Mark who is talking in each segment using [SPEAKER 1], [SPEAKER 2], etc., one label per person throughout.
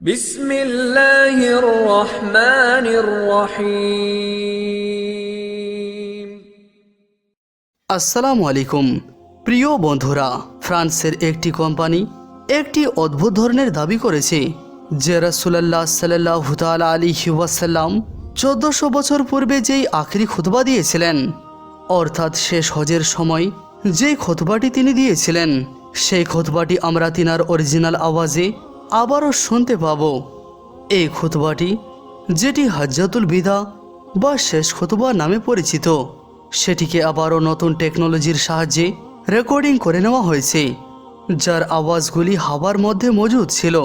[SPEAKER 1] বিসমিল্লাহির
[SPEAKER 2] আসসালামু আলাইকুম। প্রিয় বন্ধুরা, ফ্রান্সের একটি কোম্পানি একটি অদ্ভুত ধরনের দাবি করেছে যে রাসুলাল্লাহ সাল্লাহ আলী হিউসাল্লাম চোদ্দশো বছর পূর্বে যেই আখরি খুতবা দিয়েছিলেন, অর্থাৎ শেষ হজের সময় যে খোতবাটি তিনি দিয়েছিলেন, সেই খোতবাটি আমরা তিনার অরিজিনাল আওয়াজে আবারও শুনতে পাব। এই খুতবাটি, যেটি হাজ্জাতুল বিদা বা শেষ খুতবা নামে পরিচিত, সেটিকে আবারও নতুন টেকনোলজির সাহায্যে রেকর্ডিং করে নেওয়া হয়েছে, যার আওয়াজগুলি হাওয়ার মধ্যে মজুদ ছিল,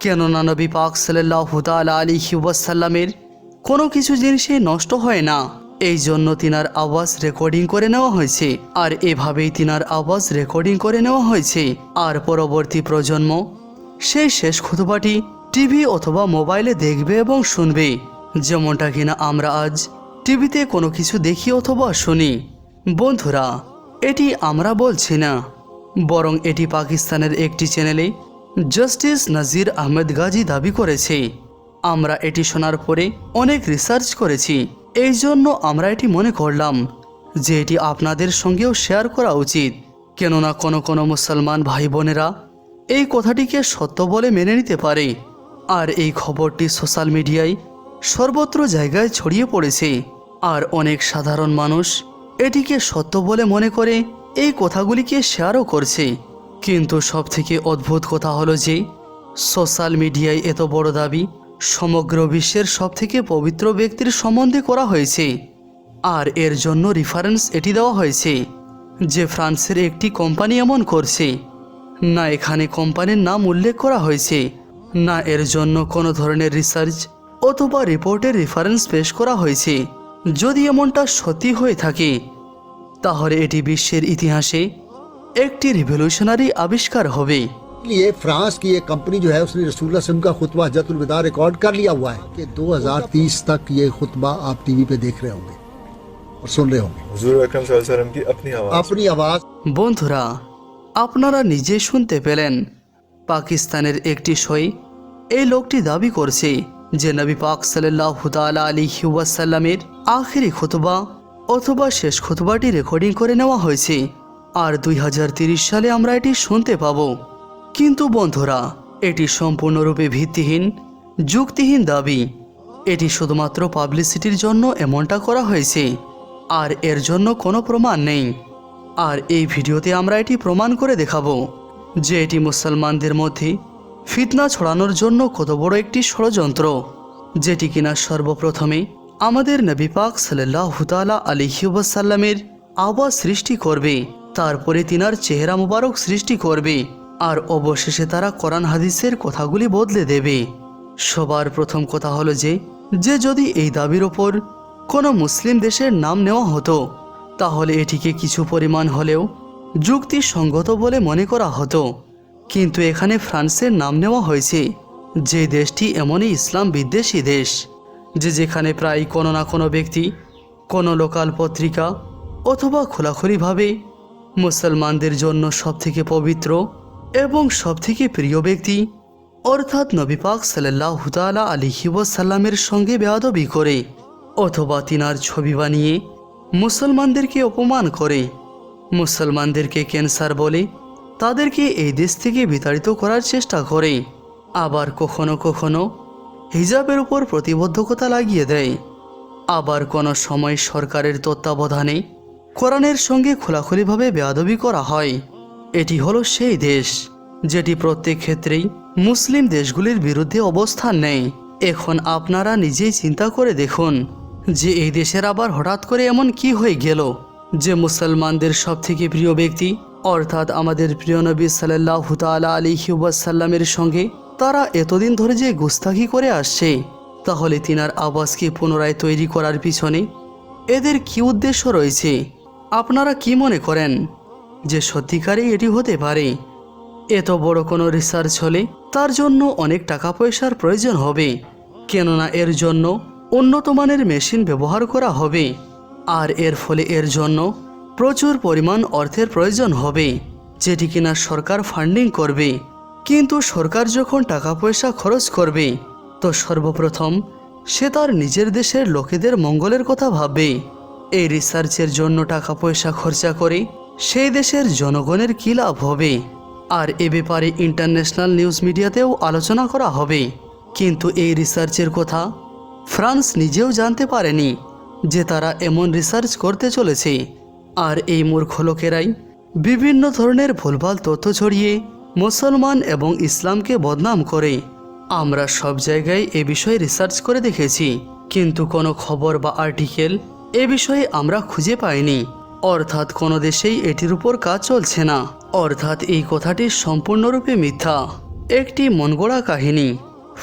[SPEAKER 2] কেননা নবী পাক সাল্লাহ তাল আলী ওয়াসাল্লামের কোনো কিছু জিনিসই নষ্ট হয় না। এই জন্য তিনার আওয়াজ রেকর্ডিং করে নেওয়া হয়েছে, আর এভাবেই তিনার আওয়াজ রেকর্ডিং করে নেওয়া হয়েছে। আর পরবর্তী প্রজন্ম সেই শেষ খুতবাটি টিভি অথবা মোবাইলে দেখবে এবং শুনবে। যেমনটা কিনা আমরা আজ টিভিতে কোনো কিছু দেখি অথবা শুনি। বন্ধুরা, এটি আমরা বলছি না। বরং এটি পাকিস্তানের একটি চ্যানেলে জাস্টিস নাজির আহমেদ গাজী দাবি করেছে। আমরা এটি শোনার পরে অনেক রিসার্চ করেছি। এই জন্য আমরা এটি মনে করলাম যে এটি আপনাদের সঙ্গেও শেয়ার করা উচিত। কেননা কোনো কোনো মুসলমান ভাই বোনেরা এই কথাটিকে সত্য বলে মেনে নিতে পারে। আর এই খবরটি সোশ্যাল মিডিয়ায় সর্বত্র জায়গায় ছড়িয়ে পড়েছে। আর অনেক সাধারণ মানুষ এটিকে সত্য বলে মনে করে এই কথাগুলিকে শেয়ারও করছে। কিন্তু সবথেকে অদ্ভুত কথা হলো যে, সোশ্যাল মিডিয়ায় এত বড় দাবি সমগ্র বিশ্বের সবথেকে পবিত্র ব্যক্তির সম্বন্ধে করা হয়েছে। আর এর জন্য রেফারেন্স এটি দেওয়া হয়েছে যে, ফ্রান্সের একটি কোম্পানি এমন করছে। না এখানে কোম্পানির নাম উল্লেখ করা হয়েছে না এর জন্য কোনো ধরনের রিসার্চ অথবা রিপোর্টের রেফারেন্স পেশ করা হয়েছে যদি এমনটা সত্যি হয়ে থাকে তাহলে এটি বিশ্বের ইতিহাসে একটি রিভলিউশনারি আবিষ্কার হবে
[SPEAKER 3] लिए फ्रांस की एक कंपनी जो है उसने रसूलुल्लाह सल्लल्लाहु अलैहि वसल्लम का खुतबा हजरतुल विदा रिकॉर्ड कर लिया हुआ है कि 2030 तक ये खुतबा आप टीवी पे देख रहे होंगे और सुन रहे होंगे
[SPEAKER 4] हुजूर अकरम सल्लल्लाहु अलैहि वसल्लम की अपनी आवाज़
[SPEAKER 3] अपनी आवाज
[SPEAKER 2] বন্ধুরা আপনারা নিজে শুনতে পেলেন। পাকিস্তানের একটি সই এই লোকটি দাবি করছে যে নবী পাক সাল্লাহ তালা আলী ওয়াসাল্লামের আখেরি খুতবা অথবা শেষ খুতবাটি রেকর্ডিং করে নেওয়া হয়েছে। আর দুই সালে আমরা এটি শুনতে পাব। কিন্তু বন্ধুরা, এটি সম্পূর্ণরূপে ভিত্তিহীন, যুক্তিহীন দাবি। এটি শুধুমাত্র পাবলিসিটির জন্য এমনটা করা হয়েছে। আর এর জন্য কোনো প্রমাণ নেই। আর এই ভিডিওতে আমরা এটি প্রমাণ করে দেখাবো যে এটি মুসলমানদের মধ্যে ফিতনা ছড়ানোর জন্য কত বড় একটি ষড়যন্ত্র, যেটি কিনা সর্বপ্রথমে আমাদের নবী পাক সাল্লাহ তালা আলিহিউসাল্লামের আওয়াজ সৃষ্টি করবে, তারপরে তিনার চেহারা মুবারক সৃষ্টি করবে, আর অবশেষে তারা কোরআন হাদিসের কথাগুলি বদলে দেবে। সবার প্রথম কথা হলো যে যে যদি এই দাবির ওপর কোনো মুসলিম দেশের নাম নেওয়া হতো তাহলে এটিকে কিছু পরিমাণ হলেও যুক্তিসঙ্গত বলে মনে করা হতো। কিন্তু এখানে ফ্রান্সের নাম নেওয়া হয়েছে। যে দেশটি এমনই ইসলাম বিদ্বেষী দেশ, যে যেখানে প্রায় কোনো না কোনো ব্যক্তি, কোনো লোকাল পত্রিকা অথবা খোলাখুলিভাবে মুসলমানদের জন্য সবথেকে পবিত্র এবং সবথেকে প্রিয় ব্যক্তি, অর্থাৎ নবী পাক সাল্লাহ তালা আলিহি ওয়াসাল্লামের সঙ্গে বেয়াদবি করে, অথবা তিনার ছবি বানিয়ে মুসলমানদেরকে অপমান করে। মুসলমানদেরকে ক্যান্সার বলে, তাদেরকে এই দেশ থেকে বিতাড়িত করার চেষ্টা করে। আবার কখনো কখনো হিজাবের উপর প্রতিবদ্ধকতা লাগিয়ে দেয়। আবার কোনো সময় সরকারের তত্ত্বাবধানে কোরআনের সঙ্গে খোলাখুলিভাবে বেয়াদবি করা হয়। এটি হলো সেই দেশ যেটি প্রত্যেক ক্ষেত্রেই মুসলিম দেশগুলির বিরুদ্ধে অবস্থান নেয়। এখন আপনারা নিজেই চিন্তা করে দেখুন যে এই দেশের আবার হঠাৎ করে এমন কি হয়ে গেল? যে মুসলমানদের সব থেকে প্রিয় ব্যক্তি, অর্থাৎ আমাদের প্রিয় নবী সাল্লাহ তালা আলী ওয়াসাল্লামের সঙ্গে, তারা এতদিন ধরে যে গুস্তাখি করে আসছে, তাহলে তিনার আবাসকে পুনরায় তৈরি করার পিছনে এদের কি উদ্দেশ্য রয়েছে? আপনারা কি মনে করেন যে সত্যিকারই এটি হতে পারে? এত বড় কোনো রিসার্চ হলে তার জন্য অনেক টাকা পয়সার প্রয়োজন হবে। কেননা এর জন্য উন্নত মানের মেশিন ব্যবহার করা হবে। আর এর ফলে এর জন্য প্রচুর পরিমাণ অর্থের প্রয়োজন হবে, যেটি কিনা সরকার ফান্ডিং করবে। কিন্তু সরকার যখন টাকা পয়সা খরচ করবে, তো সর্বপ্রথম সে তার নিজের দেশের লোকেদের মঙ্গলের কথা ভাববে। এই রিসার্চের জন্য টাকা পয়সা খরচা করে সেই দেশের জনগণের কী লাভ হবে? আর এ ব্যাপারে ইন্টারন্যাশনাল নিউজ মিডিয়াতেও আলোচনা করা হবে। কিন্তু এই রিসার্চের কথা ফ্রান্স নিজেও জানতে পারেনি যে তারা এমন রিসার্চ করতে চলেছে। আর এই মূর্খ লোকেরাই বিভিন্ন ধরনের ভুলভাল তথ্য ছড়িয়ে মুসলমান এবং ইসলামকে বদনাম করে। আমরা সব জায়গায় এ বিষয়ে রিসার্চ করে দেখেছি, কিন্তু কোনো খবর বা আর্টিকেল এ বিষয়ে আমরা খুঁজে পাইনি। অর্থাৎ কোনো দেশেই এটির উপর কাজ চলছে না। অর্থাৎ এই কথাটি সম্পূর্ণরূপে মিথ্যা। একটি মনগড়া কাহিনী।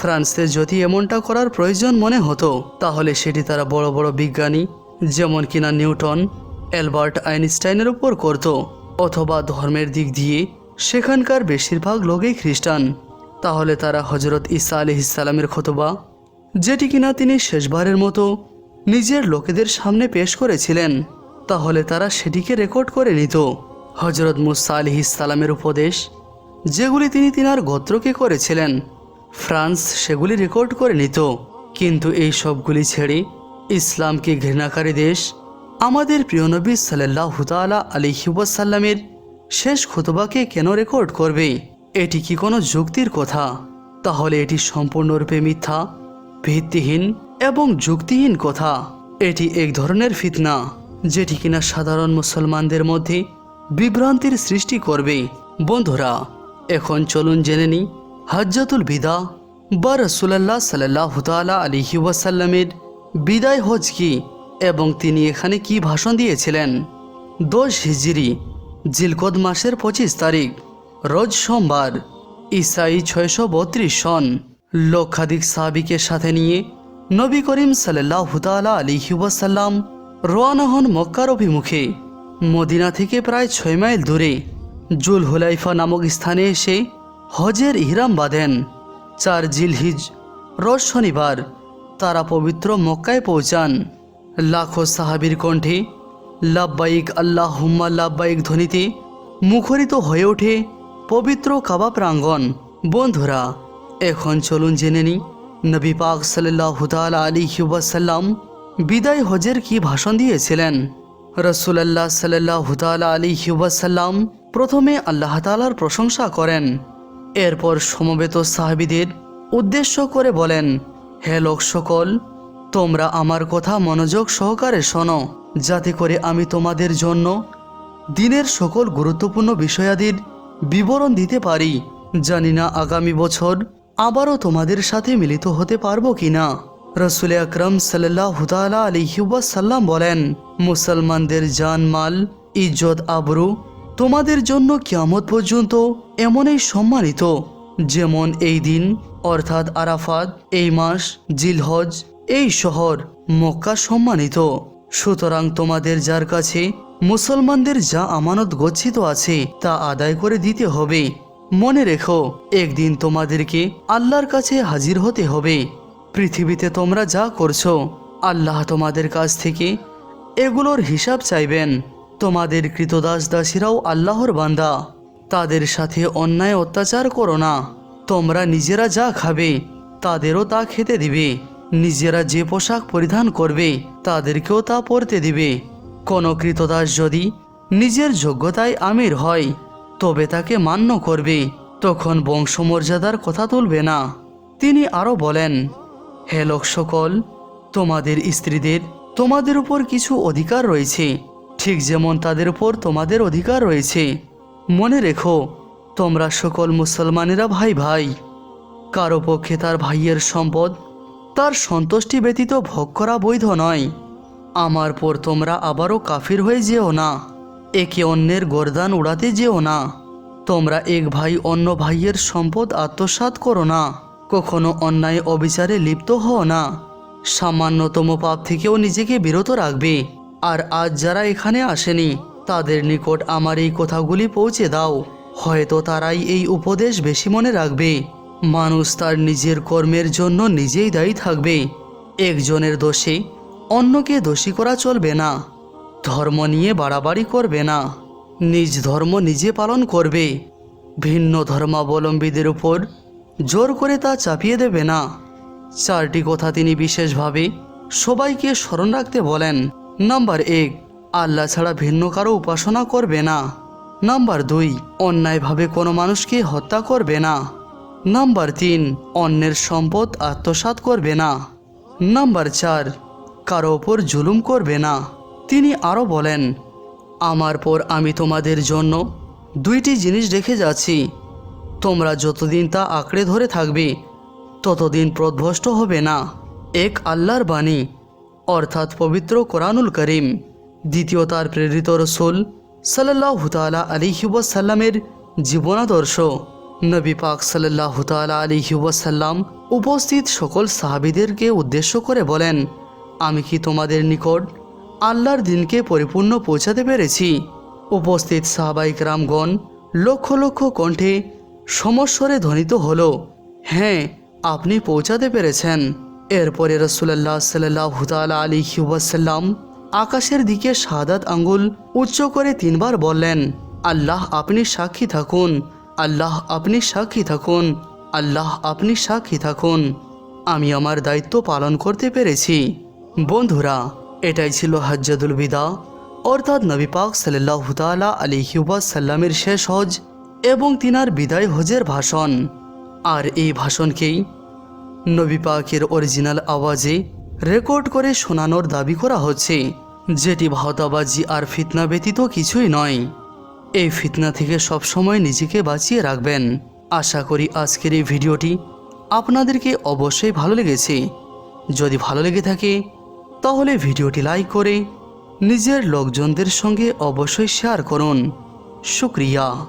[SPEAKER 2] ফ্রান্সের যদি এমনটা করার প্রয়োজন মনে হতো, তাহলে সেটি তারা বড় বড় বিজ্ঞানী, যেমন কিনা নিউটন, অ্যালবার্ট আইনস্টাইনের উপর করত, অথবা ধর্মের দিক দিয়ে সেখানকার বেশিরভাগ লোকই খ্রিস্টান। তাহলে তারা হজরত ঈসা আলি ইসালামের খতবা, যেটি কিনা তিনি শেষবারের মতো নিজের লোকেদের সামনে পেশ করেছিলেন, তাহলে তারা সেটিকে রেকর্ড করে নিত। হজরত মুসা আলি ইসালামের উপদেশ, যেগুলি তিনি তিনার গোত্রকে করেছিলেন ফ্রান্স সেগুলি রেকর্ড করে নিত। কিন্তু এই সবগুলি ছেড়ে ইসলামকে ঘৃণাকারী দেশ, আমাদের প্রিয় নবী সাল্লাহ তালা আলিহিবাসাল্লামের শেষ খুতবাকে কেন রেকর্ড করবে? এটি কি কোনো যুক্তির কথা? তাহলে এটি সম্পূর্ণরূপে মিথ্যা, ভিত্তিহীন এবং যুক্তিহীন কথা। এটি এক ধরনের ফিতনা, যেটি কিনা সাধারণ মুসলমানদের মধ্যে বিভ্রান্তির সৃষ্টি করবে। বন্ধুরা, এখন চলুন জেনে নিই হজ্জাতুল বিদা, বা রসুলাল্লাহ সাল্লাহ তালা আলিহি ওয়াসাল্লামের বিদায় হজ কি এবং তিনি এখানে কি ভাষণ দিয়েছিলেন? দশ হিজরি, জিলকদ মাসের পঁচিশ তারিখ, রোজ সোমবার ইসাই ছয়শো বত্রিশ সন, লক্ষাধিক সাহাবিকে সাথে নিয়ে নবী করিম সাল্লাহ তালা আলিহি ওয়াসাল্লাম রোয়ানা হন মক্কার অভিমুখে। মদিনা থেকে প্রায় ছয় মাইল দূরে জুল হুলাইফা নামক স্থানে এসে হজের ইহরাম বাঁধেন। চার জিলহিজ, রোজ শনিবার তারা পবিত্র মক্কায় পৌঁছান। লাখো সাহাবির কণ্ঠে লাব্বাইক আল্লাহ হুম্মা লাব্বাইক ধ্বনিতে মুখরিত হয়ে ওঠে পবিত্র কাবা প্রাঙ্গণ। বন্ধুরা, এখন চলুন জেনে নিই নবী পাক সাল্লাহ তাল আলী ওয়াসাল্লাম বিদায় হজের কি ভাষণ দিয়েছিলেন। রসুলাল্লাহ সাল্লাহ তাল আলী ওয়াসাল্লাম প্রথমে আল্লাহ তালার প্রশংসা করেন। এরপর সমবেত সাহাবিদের উদ্দেশ্য করে বলেন, হে লোক সকল, তোমরা আমার কথা মনোযোগ সহকারে শোনো। যাতে করে আমি তোমাদের জন্য দিনের সকল গুরুত্বপূর্ণ বিষয়াদির বিবরণ দিতে পারি। জানি না আগামী বছর আবারও তোমাদের সাথে মিলিত হতে পারব কিনা। রসুল আকরম সাল্লাহ আলিহাসাল্লাম বলেন, মুসলমানদের জানমাল, ইজ্জত, আবরু তোমাদের জন্য কিয়ামত পর্যন্ত এমনই সম্মানিত। যেমন এই দিন, অর্থাৎ আরাফাত, এই মাস, জিলহজ, এই শহর, মক্কা সম্মানিত। সুতরাং তোমাদের যার কাছে মুসলমানদের যা আমানত গচ্ছিত আছে, তা আদায় করে দিতে হবে। মনে রেখো, একদিন তোমাদেরকে আল্লাহর কাছে হাজির হতে হবে। পৃথিবীতে তোমরা যা করছ, আল্লাহ তোমাদের কাছ থেকে এগুলোর হিসাব চাইবেন। তোমাদের কৃতদাস দাসীরাও আল্লাহর বান্দা। তাদের সাথে অন্যায় অত্যাচার করো না। তোমরা নিজেরা যা খাবে, তাদেরও তা খেতে দিবে। নিজেরা যে পোশাক পরিধান করবে, তাদেরকেও তা পরতে দিবে। কোনো কৃতদাস যদি নিজের যোগ্যতায় আমির হয়, তবে তাকে মান্য করবে, তখন বংশমর্যাদার কথা তুলবে না। তিনি আরও বলেন, হে লোক সকল তোমাদের স্ত্রীদের তোমাদের উপর কিছু অধিকার রয়েছে। ঠিক যেমন তাদের উপর তোমাদের অধিকার রয়েছে। মনে রেখো, তোমরা সকল মুসলমানেরা ভাই ভাই। কারও পক্ষে তার ভাইয়ের সম্পদ, তার সন্তুষ্টি ব্যতীত ভোগ করা বৈধ নয়। আমার পর তোমরা আবারও কাফির হয়ে যেও না। একে অন্যের গরদান উড়াতে যেও না। তোমরা এক ভাই অন্য ভাইয়ের সম্পদ আত্মসাৎ করো না। কখনো অন্যায় অবিচারে লিপ্ত হও না। সামান্যতম পাপ থেকেও নিজেকে বিরত রাখবে। আর আজ যারা এখানে আসেনি, তাদের নিকট আমার এই কথাগুলি পৌঁছে দাও। হয়তো তারাই এই উপদেশ বেশি মনে রাখবে। মানুষ তার নিজের কর্মের জন্য নিজেই দায়ী থাকবে। একজনের দোষে অন্যকে দোষী করা চলবে না। ধর্ম নিয়ে বাড়াবাড়ি করবে না। নিজ ধর্ম নিজে পালন করবে। ভিন্ন ধর্মাবলম্বীদের উপর জোর করে তা চাপিয়ে দেবে না। চারটি কথা তিনি বিশেষভাবে সবাইকে স্মরণ রাখতে বলেন। নাম্বার এক, আল্লাহ ছাড়া ভিন্ন কারও উপাসনা করবে না। নাম্বার দুই, অন্যায়ভাবে কোনো মানুষকে হত্যা করবে না। নাম্বার তিন, অন্যের সম্পদ আত্মসাৎ করবে না। নাম্বার চার, কারও ওপর জুলুম করবে না। তিনি আরও বলেন, আমার পর আমি তোমাদের জন্য দুইটি জিনিস রেখে যাচ্ছি। তোমরা যতদিন তা আঁকড়ে ধরে থাকবে, ততদিন প্রধ্বষ্ট হবে না। এক আল্লাহর বাণী অর্থাৎ পবিত্র কোরআনুল করিম, দ্বিতীয় তার প্রেরিত রসুল সাল্লাহ তালা আলিহিবাসাল্লামের জীবনাদর্শ। নবী পাক সাল্লাহ তালা আলিহিবাসাল্লাম উপস্থিত সকল সাহাবিদেরকে উদ্দেশ্য করে বলেন, আমি কি তোমাদের নিকট আল্লাহর দিনকে পরিপূর্ণ পৌঁছাতে পেরেছি? উপস্থিত সাহাবাইক রামগণ লক্ষ লক্ষ কণ্ঠে সমস্বরে ধ্বনিত হল হ্যাঁ আপনি পৌঁছাতে পেরেছেন। এরপরে রসুল্লাহ সাল্লাহ আলী ওয়াসাল্লাম আকাশের দিকে সাদাত আঙ্গুল উচ্চ করে তিনবার বললেন, আল্লাহ আপনি সাক্ষী থাকুন, আল্লাহ আপনি সাক্ষী থাকুন, আল্লাহ আপনি সাক্ষী থাকুন। আমি আমার দায়িত্ব পালন করতে পেরেছি। বন্ধুরা, এটাই ছিল হজ্জাদুল বিদা, অর্থাৎ নবী পাক সাল্লাহ আলী সাল্লামের শেষ হজ এবং তিনার বিদায় হজের ভাষণ। আর এই ভাষণকেই নবী পাকের অরিজিনাল আওয়াজে রেকর্ড করে শোনানোর দাবি করা হচ্ছে, যেটি ভাওতাবাজি আর ফিতনা ব্যতীত কিছুই নয়। এই ফিতনা থেকে সবসময় নিজেকে বাঁচিয়ে রাখবেন। আশা করি আজকের এই ভিডিওটি আপনাদেরকে অবশ্যই ভালো লেগেছে। যদি ভালো লেগে থাকে, তাহলে ভিডিওটি লাইক করে নিজের লোকজনদের সঙ্গে অবশ্যই শেয়ার করুন। শুক্রিয়া।